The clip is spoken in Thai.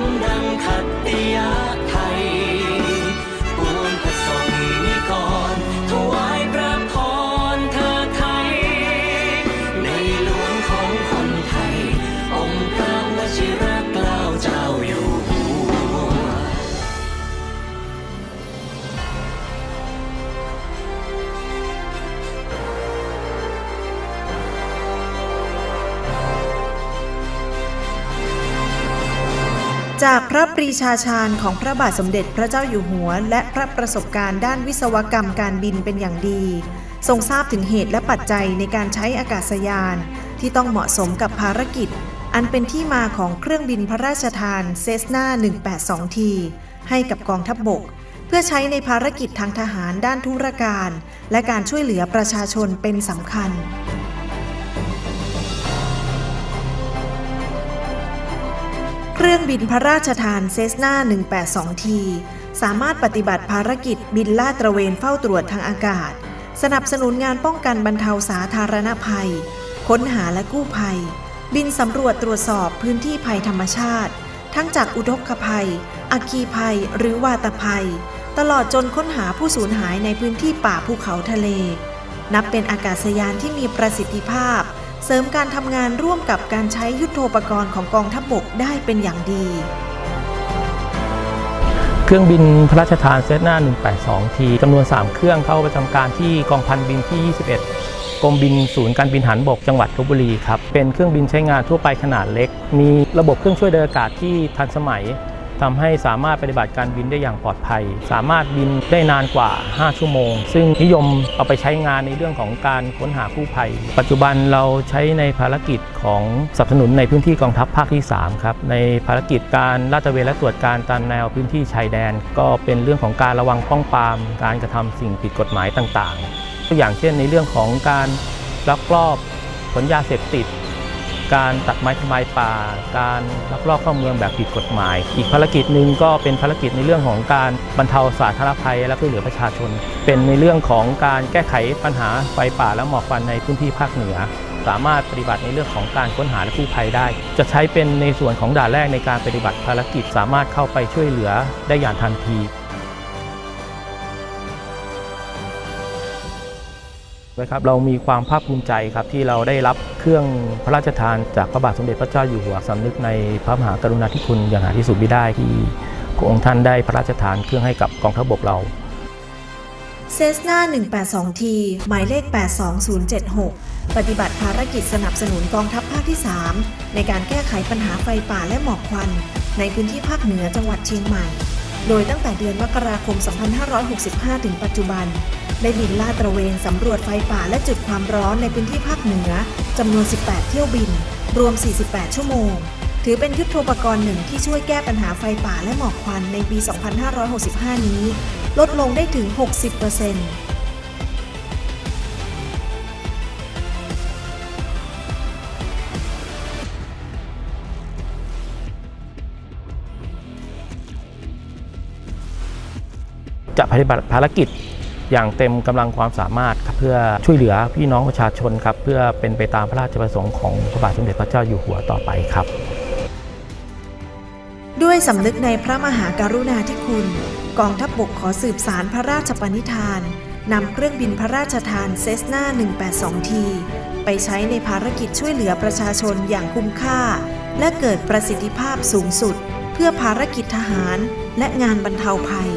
มดังขัตติยา จากพระปรีชาชาญของพระบาทสมเด็จพระเจ้าอยู่หัว และพระประสบการณ์ด้านวิศวกรรมการบินเป็นอย่างดี ทรงทราบถึงเหตุและปัจจัยในการใช้อากาศยาน ที่ต้องเหมาะสมกับภารกิจ อันเป็นที่มาของเครื่องบินพระราชทานเซสนา 182 ทีให้กับกองทัพบบก เพื่อใช้ในภารกิจทางทหารด้านธุรการ และการช่วยเหลือประชาชนเป็นสำคัญ รื่องบินพระราชทานเซสนา 182 ที สามารถปฏิบัติภารกิจบินลาดตระเวนเฝ้าตรวจทางอากาศ สนับสนุนงานป้องกันบรรเทาสาธารณภัย ค้นหาและกู้ภัย บินสำรวจตรวจสอบพื้นที่ภัยธรรมชาติ ทั้งจากอุทกภัย อัคคีภัย หรือวาตภัย ตลอดจนค้นหาผู้สูญหายในพื้นที่ป่าภูเขาทะเล นับเป็นอากาศยานที่มีประสิทธิภาพ เสริมการทำงานร่วมกับการใช้ยุทโธปกรณ์ของกองทัพบบกได้เป็นอย่างดี เครื่องบินพระราชทานเซตหน้า 182 ทีจำนวน 3 เครื่องเข้าประจำการที่กองพันบินที่ 21กรมบินศูนย์การบินหันบกจังหวัดลบบุรีครับ เป็นเครื่องบินใช้งานทั่วไปขนาดเล็ก มีระบบเครื่องช่วยเดินอากาศที่ทันสมัย ทำให้สามารถปฏิบัติการบินได้อย่างปลอดภัย สามารถบินได้นานกว่า 5 ชั่วโมง ซึ่งนิยมเอาไปใช้งานในเรื่องของการค้นหากู้ภัย ปัจจุบันเราใช้ในภารกิจของสนับสนุนในพื้นที่กองทัพภาคที่ 3 ครับ ในภารกิจการลาดตระเวนและตรวจการตามแนวพื้นที่ชายแดน ก็เป็นเรื่องของการระวังป้องปราม การกระทำสิ่งผิดกฎหมายต่างๆ ตัวอย่างเช่นในเรื่องของการลักลอบขนยาเสพติด การตัดไม้ทำลายป่า การลักลอบเข้าเมืองแบบผิดกฎหมาย อีกภารกิจหนึ่งก็เป็นภารกิจในเรื่องของการบรรเทาสาธารณภัย และช่วยเหลือประชาชน เป็นในเรื่องของการแก้ไขปัญหาไฟป่าและหมอกควันในพื้นที่ภาคเหนือ สามารถปฏิบัติในเรื่องของการค้นหาและกู้ภัยได้ จะใช้เป็นในส่วนของด่านแรกในการปฏิบัติภารกิจสามารถเข้าไปช่วยเหลือได้อย่างทันที นะครับเรามีความภาคภูมิใจครับที่เราได้รับเครื่องพระราชทานจากพระบาทสมเด็จพระเจ้าอยู่หัวสำนึกในพระมหากรุณาธิคุณอย่างหาที่สุดไมิได้ที่พระองค์ท่านได้พระราชทานเครื่องให้กับกองทัพบกเราเซสนา182 ที หมายเลข 82076 ปฏิบัติภารกิจสนับสนุนกองทัพภาคที่ 3 ในการแก้ไขปัญหาไฟป่าและหมอกควัน ในพื้นที่ภาคเหนือจังหวัดเชียงใหม่ โดยตั้งแต่เดือนมกราคม 2565 ถึงปัจจุบัน ได้บินลาดตระเวนสำรวจไฟป่าและจุดความร้อนในพื้นที่ภาคเหนือจำนวน 18 เที่ยวบิน รวม 48 ชั่วโมง ถือเป็นยุทโธปกรณ์หนึ่งที่ช่วยแก้ปัญหาไฟป่าและหมอกควันในปี 2565 นี้ ลดลงได้ถึง 60%จะปฏิบัติภารกิจ อย่างเต็มกำลังความสามารถครับเพื่อช่วยเหลือพี่น้องประชาชนครับเพื่อเป็นไปตามพระราชประสงค์ของพระบาทสมเด็จพระเจ้าอยู่หัวต่อไปครับ ด้วยสำนึกในพระมหากรุณาธิคุณ กองทัพบบกขอสืบสารพระราชปณิธานนำเครื่องบินพระราชทานเซสนา 182 ที ไปใช้ในภารกิจช่วยเหลือประชาชนอย่างคุ้มค่า และเกิดประสิทธิภาพสูงสุด เพื่อภารกิจทหารและงานบรรเทาภัย